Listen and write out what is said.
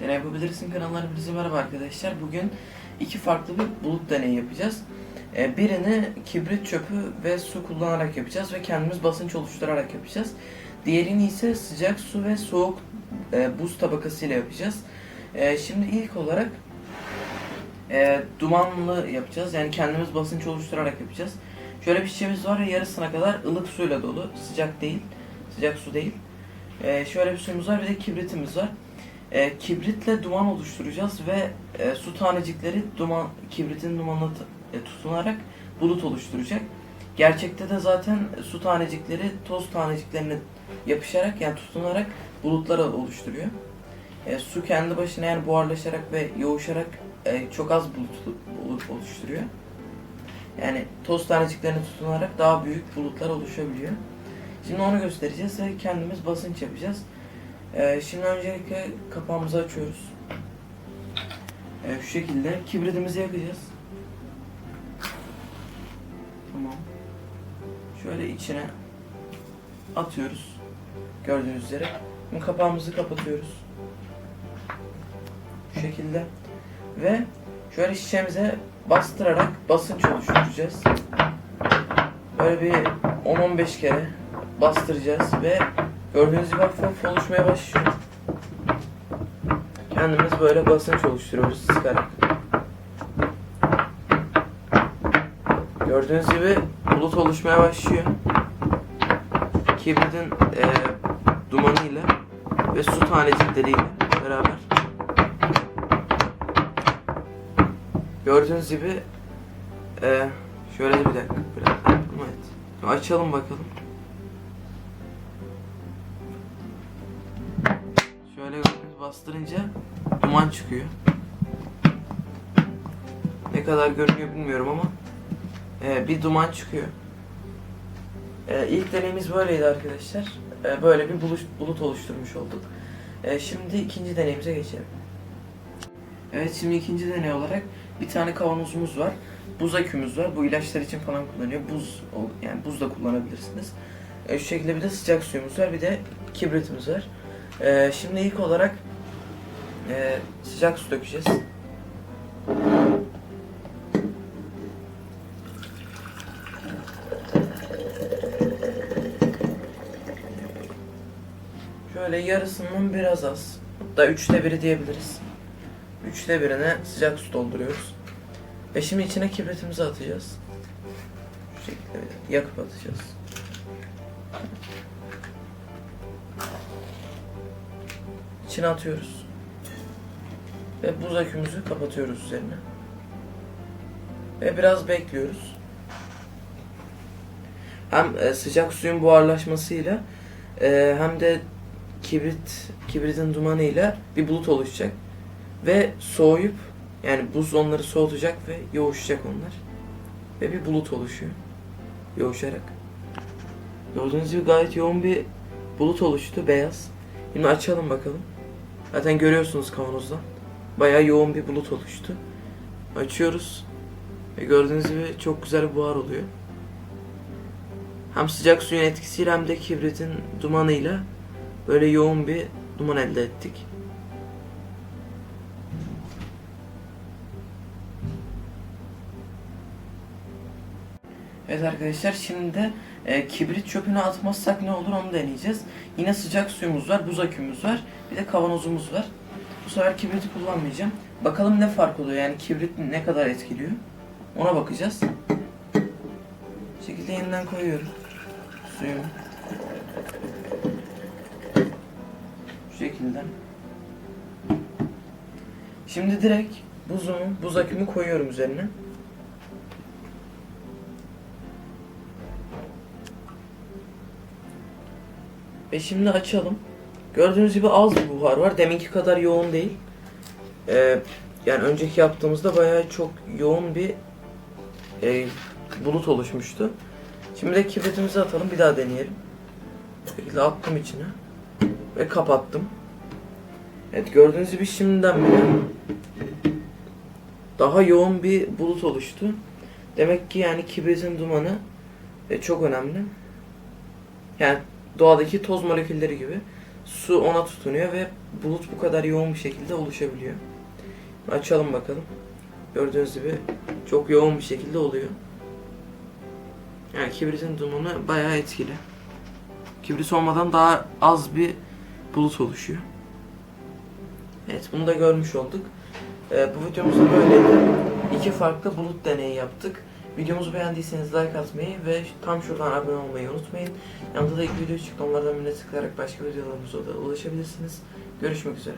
Deney yapabilirsin kanallarına hepinize merhaba arkadaşlar. Bugün iki farklı bir bulut deneyi yapacağız. Ee, birini kibrit çöpü ve su kullanarak yapacağız ve kendimiz basınç oluşturarak yapacağız. Diğerini ise sıcak su ve soğuk e, buz tabakasıyla yapacağız. Ee, şimdi ilk olarak e, dumanlı yapacağız. Yani kendimiz basınç oluşturarak yapacağız. Şöyle bir şişemiz var ve yarısına kadar ılık suyla dolu. Sıcak değil. Sıcak su değil. Ee, şöyle bir suyumuz var bir de kibritimiz var. Ee, kibritle duman oluşturacağız ve e, su tanecikleri duman kibritin dumanına e, tutunarak bulut oluşturacak. Gerçekte de zaten su tanecikleri toz taneciklerine yapışarak yani tutunarak bulutlar oluşturuyor. E, su kendi başına yani buharlaşarak ve yoğuşarak e, çok az bulut, bulut oluşturuyor. Yani toz taneciklerine tutunarak daha büyük bulutlar oluşabiliyor. Şimdi onu göstereceğiz ve kendimiz basınç yapacağız. Ee, şimdi öncelikle kapağımızı açıyoruz. Ee, şu şekilde kibritimizi yakacağız. Tamam. Şöyle içine atıyoruz. Gördüğünüz üzere. Şimdi kapağımızı kapatıyoruz. Şu şekilde. Ve şöyle şişemize bastırarak basınç oluşturacağız. Böyle bir 10-15 kere bastıracağız ve gördüğünüz gibi hafif oluşmaya başlıyor. Kendimiz böyle basınç oluşturuyoruz sıkarak. Gördüğünüz gibi bulut oluşmaya başlıyor. Kibritin e, dumanıyla ve su tanecikleriyle beraber. Gördüğünüz gibi e, şöyle bir dakika biraz evet. Açalım bakalım. Bastırınca duman çıkıyor. Ne kadar görünüyor bilmiyorum ama e, bir duman çıkıyor. E, ilk deneyimiz böyleydi arkadaşlar. E, böyle bir buluş, bulut oluşturmuş olduk. E, şimdi ikinci deneyimize geçelim. Evet şimdi ikinci deney olarak bir tane kavanozumuz var. Buz akümüz var. Bu ilaçlar için falan kullanıyor. Buz yani buz da kullanabilirsiniz. E, şu şekilde bir de sıcak suyumuz var. Bir de kibritimiz var. E, şimdi ilk olarak e, sıcak su dökeceğiz. Şöyle yarısından biraz az. Hatta üçte biri diyebiliriz. Üçte birine sıcak su dolduruyoruz. Ve şimdi içine kibritimizi atacağız. Şu şekilde yakıp atacağız. İçine atıyoruz. Ve buz akümüzü kapatıyoruz üzerine. Ve biraz bekliyoruz. Hem e, sıcak suyun buharlaşmasıyla e, hem de kibrit kibritin dumanıyla bir bulut oluşacak ve soğuyup yani buz onları soğutacak ve yoğuşacak onlar ve bir bulut oluşuyor yoğuşarak. Gördüğünüz gibi gayet yoğun bir bulut oluştu beyaz. Şimdi açalım bakalım. Zaten görüyorsunuz kavanozdan. Bayağı yoğun bir bulut oluştu. Açıyoruz. Ve gördüğünüz gibi çok güzel bir buhar oluyor. Hem sıcak suyun etkisiyle hem de kibritin dumanıyla böyle yoğun bir duman elde ettik. Evet arkadaşlar şimdi de e, kibrit çöpünü atmazsak ne olur onu deneyeceğiz. Yine sıcak suyumuz var, buz akümüz var, bir de kavanozumuz var. Bu sefer kibriti kullanmayacağım. Bakalım ne fark oluyor yani kibrit ne kadar etkiliyor. Ona bakacağız. Bu şekilde yeniden koyuyorum suyumu. Şu şekilde. Şimdi direkt buzumu, buz akümü koyuyorum üzerine. Ve şimdi açalım. Gördüğünüz gibi az bir buhar var. Deminki kadar yoğun değil. Ee, yani önceki yaptığımızda bayağı çok yoğun bir e, bulut oluşmuştu. Şimdi de kibritimizi atalım. Bir daha deneyelim. Şekilde attım içine. Ve kapattım. Evet gördüğünüz gibi şimdiden bile daha yoğun bir bulut oluştu. Demek ki yani kibritin dumanı e, çok önemli. Yani doğadaki toz molekülleri gibi su ona tutunuyor ve bulut bu kadar yoğun bir şekilde oluşabiliyor. Açalım bakalım. Gördüğünüz gibi çok yoğun bir şekilde oluyor. Yani kibritin dumanı bayağı etkili. Kibrit olmadan daha az bir bulut oluşuyor. Evet bunu da görmüş olduk. Ee, bu videomuzda böyleydi. İki farklı bulut deneyi yaptık. Videomuzu beğendiyseniz like atmayı ve tam şuradan abone olmayı unutmayın. Yanında da ilk video çıktı onlardan birine tıklayarak başka videolarımıza da ulaşabilirsiniz. Görüşmek üzere.